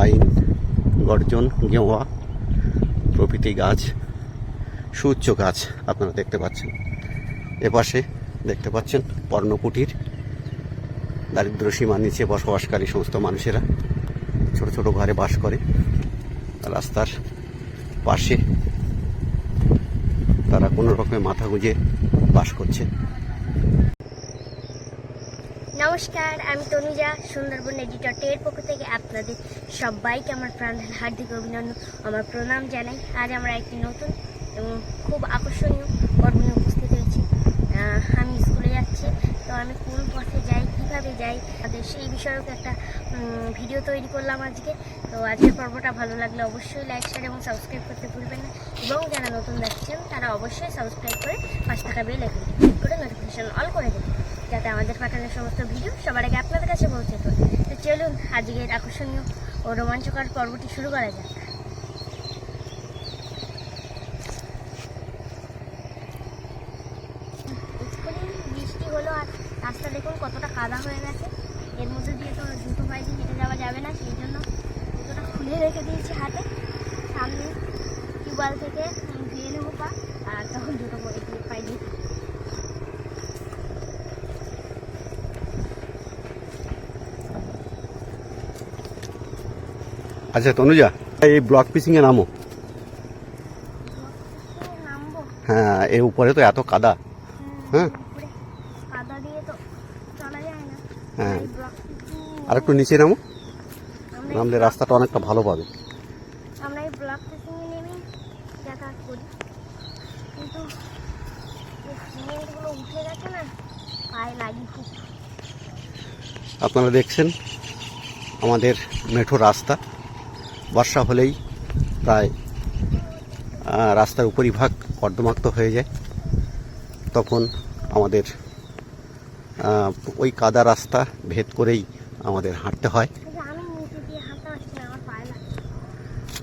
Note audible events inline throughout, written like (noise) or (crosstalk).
বাইন, গর্জন, গেওয়া, প্রভৃতি গাছ, সুউচ্চ গাছ আপনারা দেখতে পাচ্ছেন। এপাশে দেখতে পাচ্ছেন পর্ণকুটির, দারিদ্র সীমার নিচে বসবাসকারী সমস্ত মানুষেরা ছোট ছোট ঘরে বাস করে। রাস্তার পাশে তারা কোনো রকমে মাথা গুঁজে বাস করছে। নমস্কার, আমি তনুজা, সুন্দরবন এডিটর টের পক্ষ থেকে আপনাদের সবাইকে আমার প্রাণ হার্দিক অভিনন্দন, আমার প্রণাম জানাই। আজ আমরা একটি নতুন এবং খুব আকর্ষণীয় পর্ব নিয়ে উপস্থিত হয়েছি। আমি স্কুলে যাচ্ছি, তো আমি কোন পথে যাই, কীভাবে যাই, তাদের সেই বিষয়ক একটা ভিডিও তৈরি করলাম আজকে। তো আজকের পর্বটা ভালো লাগলে অবশ্যই লাইক শেয়ার এবং সাবস্ক্রাইব করতে ভুলবেন না। এবং যারা নতুন দেখছেন, তারা অবশ্যই সাবস্ক্রাইব করে পাশে টাকা বেল আইকনটি ক্লিক করে নোটিফিকেশন অল করে দেবেন। যাতে আমাদের পাঠানো সমস্ত ভিডিও সবার আগে আপনাদের কাছে পৌঁছে তো চলুন, আজকের আকর্ষণীয় ও রোমাঞ্চকর পর্বটি শুরু করা যাক। বৃষ্টি হলো আর রাস্তা দেখুন কতটা কাদা হয়ে গেছে। এর মধ্যে দিয়ে তো জুতো পায়ে দিয়ে হেঁটে যাওয়া যাবে না, সেই জন্য জুতোটা খুলে রেখে দিয়েছি হাতে। সামনে টিউবওয়েল থেকে ধুয়ে নেব পা, আর তখন জুতো পায়ে আচ্ছা তনুজা এই ব্লক পিসিং এ নামো। হ্যাঁ এর উপরে তো এত কাদা। হ্যাঁ। হ্যাঁ। আর একটু নিচে নামো। নামলে রাস্তাটা অনেকটা ভালো পাবে। আপনারা দেখছেন আমাদের মেঠো রাস্তা। বর্ষা হলেই প্রায় রাস্তার উপরিভাগ কর্দমাক্ত হয়ে যায়। তখন আমাদের ওই কাদা রাস্তা ভেদ করেই আমাদের হাঁটতে হয়।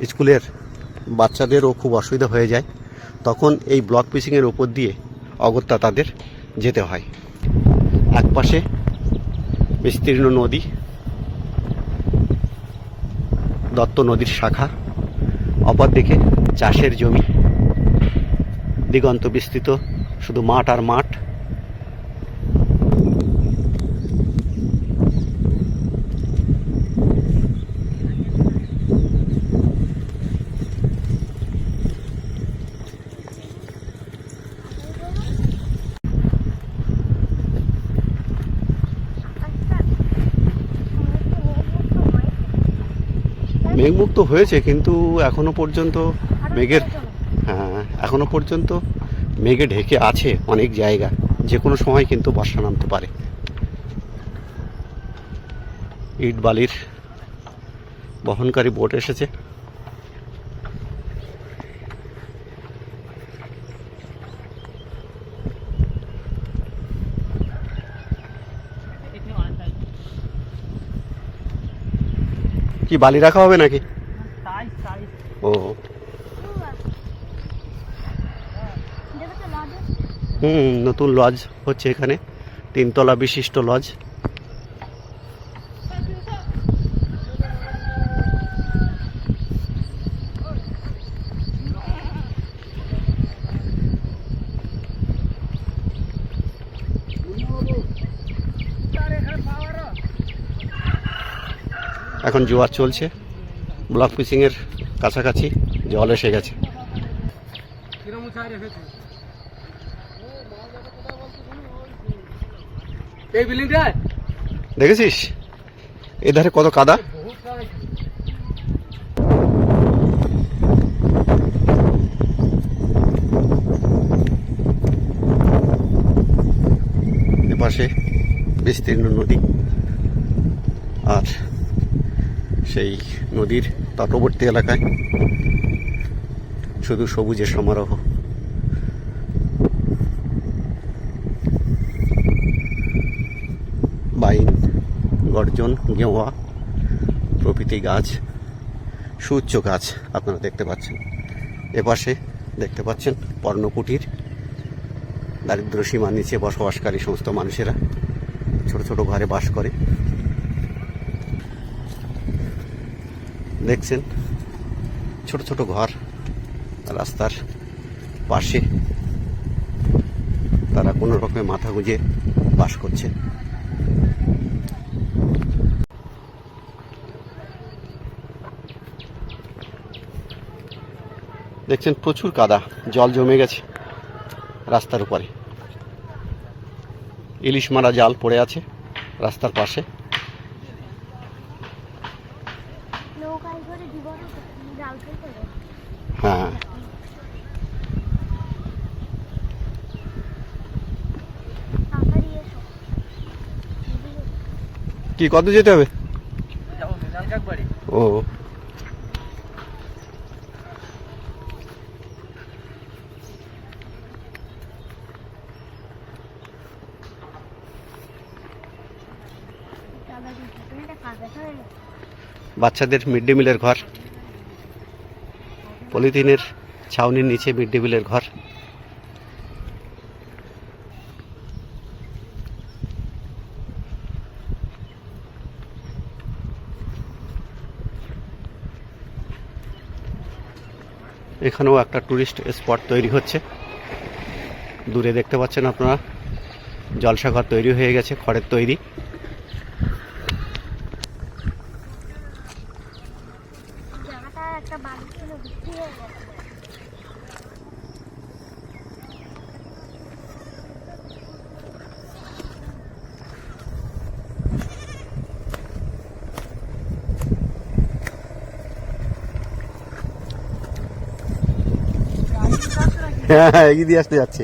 স্কুলের বাচ্চাদেরও খুব অসুবিধা হয়ে যায়। তখন এই ব্লক পিসিংয়ের ওপর দিয়ে অগত্যা তাদের যেতে হয়। একপাশে বিস্তীর্ণ নদী দত্ত নদীর শাখা অপরদিকে চাষের জমি দিগন্ত বিস্তৃত শুধু মাঠ আর মাঠ। মেঘমুক্ত হয়েছে কিন্তু এখনও পর্যন্ত মেঘের। হ্যাঁ এখনও পর্যন্ত মেঘে ঢেকে আছে অনেক জায়গা। যে কোনো সময় কিন্তু বর্ষা নামতে পারে। ইট বালির বহনকারী বোট এসেছে। কি বালি রাখা হবে নাকি? ও। হুম নতুন লজ হচ্ছে এখানে। তিনতলা বিশিষ্ট লজ এখন জোয়ার চলছে। ব্লক পিসিংয়ের কাছাকাছি জল এসে গেছে। দেখেছিস? এধারে কত কাদা। এপাশে বিস্তীর্ণ নদী। আর সেই নদীর তটবর্তী এলাকায়। শুধু সবুজের সমারোহ। বাইন, গর্জন, গেওয়া, প্রভৃতি গাছ, সুউচ্চ গাছ আপনারা দেখতে পাচ্ছেন। এপাশে দেখতে পাচ্ছেন পর্ণকুটির দারিদ্র সীমার নিচে বসবাসকারী সমস্ত মানুষেরা ছোট ছোট ঘরে বাস করে। দেখছেন? ছোট ছোট ঘর, রাস্তার পাশে। তারা কোনো রকমে মাথা গুঁজে বাস করছে। দেখছেন, প্রচুর কাদা, জল জমে গেছে রাস্তার উপরে। ইলিশ মারা জাল পড়ে আছে রাস্তার পাশে নৌকায় করে জীবন জাল ফেলতে হবে। হ্যাঁ। কি কত যেতে হবে? ও। বাচ্চাদের মিড ডে মিলের ঘর। পলিথিনের ছাউনির নিচে মিড ডে মিলের ঘর। এখানেও একটা টুরিস্ট স্পট তৈরি হচ্ছে। দূরে দেখতে পাচ্ছেন আপনারা, জলসাঘর তৈরি হয়ে গেছে, খড়ের তৈরি জায়গাটা একটা বাড়ি ছিল বিক্রি হয়ে গেছে হ্যাঁ আসতে যাচ্ছে।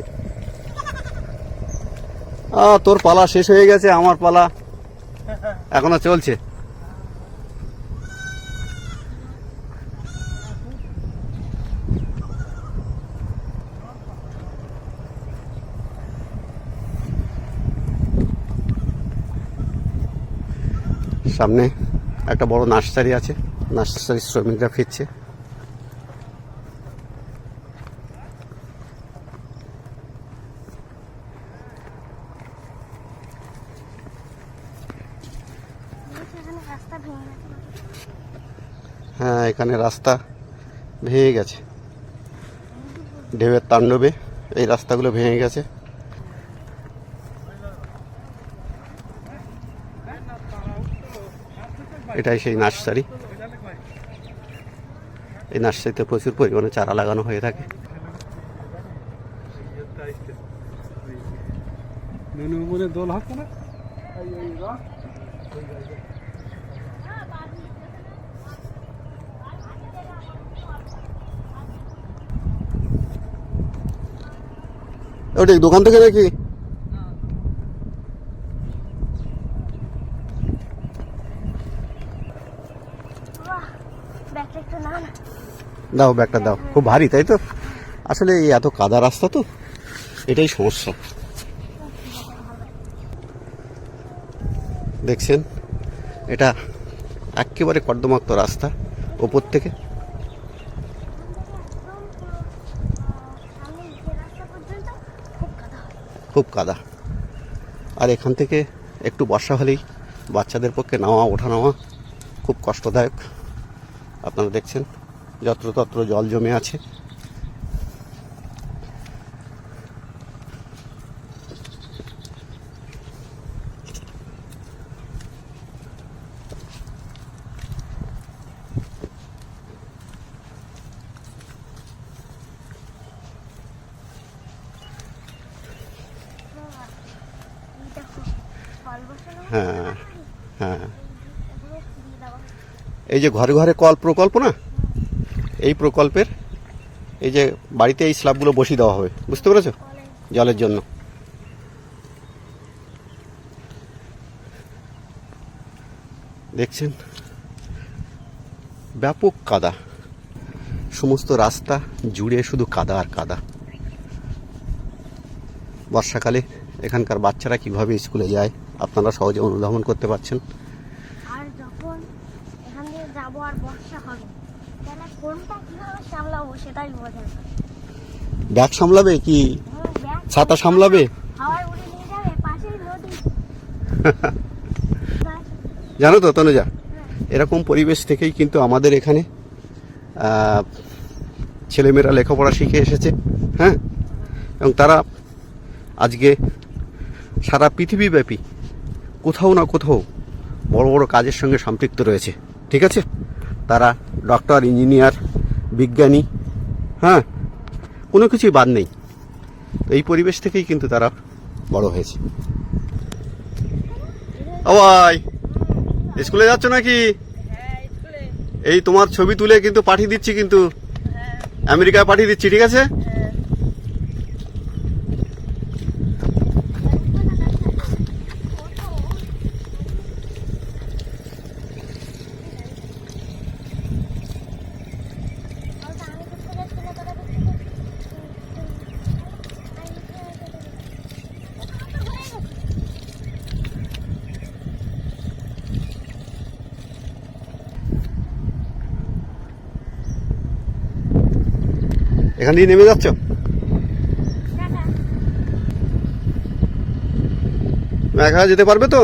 তোর পালা শেষ হয়ে গেছে, আমার পালা। এখনও চলছে। সামনে একটা বড় নার্সারি আছে। নার্সারি শ্রমিকরা ফিরছে এখানে রাস্তা ভেঙে গেছে হ্যাঁ এখানে রাস্তা ভেঙে গেছে। ঢেউয়ের তাণ্ডবে এই রাস্তাগুলো ভেঙে গেছে। এটাই সেই নার্সারি। এই নার্সারিতে প্রচুর পরিমাণে চারা লাগানো হয়ে থাকে। দোল না? ওটা দোকান থেকে নাকি? দাও, ব্যাগটা দাও। খুব ভারী, তাই তো? আসলে এই এত কাদা রাস্তা তো, এটাই সমস্যা। দেখছেন? এটা একেবারে কর্দমাক্ত রাস্তা, ওপর থেকে সামনে নিচের রাস্তা পর্যন্ত খুব কাদা হয় খুব কাদা। আর এখান থেকে একটু বর্ষা হলেই বাচ্চাদের পক্ষে নামা ওঠা নামা খুব কষ্টদায়ক। আপনারা দেখছেন, যত্রতত্র জল জমে আছে। হ্যাঁ হ্যাঁ। এই যে ঘরে ঘরে কল প্রকল্প না? এই প্রকল্পের, এই যে বাড়িতে এই স্ল্যাবগুলো বসিয়ে দেওয়া হবে, বুঝতে পেরেছ? জলের জন্য। দেখছেন? ব্যাপক কাদা। সমস্ত রাস্তা জুড়ে শুধু কাদা আর কাদা। বর্ষাকালে এখানকার বাচ্চারা কীভাবে স্কুলে যায় আপনারা সহজে অনুধাবন করতে পারছেন? আর যখন এখান দিয়ে যাব আর বর্ষা হবে তাহলে কোনটা কীভাবে সামলাবো সেটাই বোঝার ব্যাগ সামলাবে কি? ছাতা সামলাবে? (laughs) জানো তো তনুজা এরকম পরিবেশ থেকেই কিন্তু আমাদের এখানে ছেলেমেয়েরা লেখাপড়া শিখে এসেছে হ্যাঁ? এবং তারা আজকে সারা পৃথিবীব্যাপী কোথাও না কোথাও বড় বড় কাজের সঙ্গে সম্পৃক্ত রয়েছে। ঠিক আছে? তারা ডক্টর ইঞ্জিনিয়ার বিজ্ঞানী হ্যাঁ কোনো কিছুই বাদ নেই। তো এই পরিবেশ থেকেই কিন্তু তারা বড় হয়েছে। আওয়াই স্কুলে যাচ্ছ নাকি? এই তোমার ছবি তুলে কিন্তু পাঠিয়ে দিচ্ছি কিন্তু। আমেরিকায় পাঠিয়ে দিচ্ছি ঠিক আছে? এখান দিয়ে নেমে যাচ্ছ? একা যেতে পারবে তো?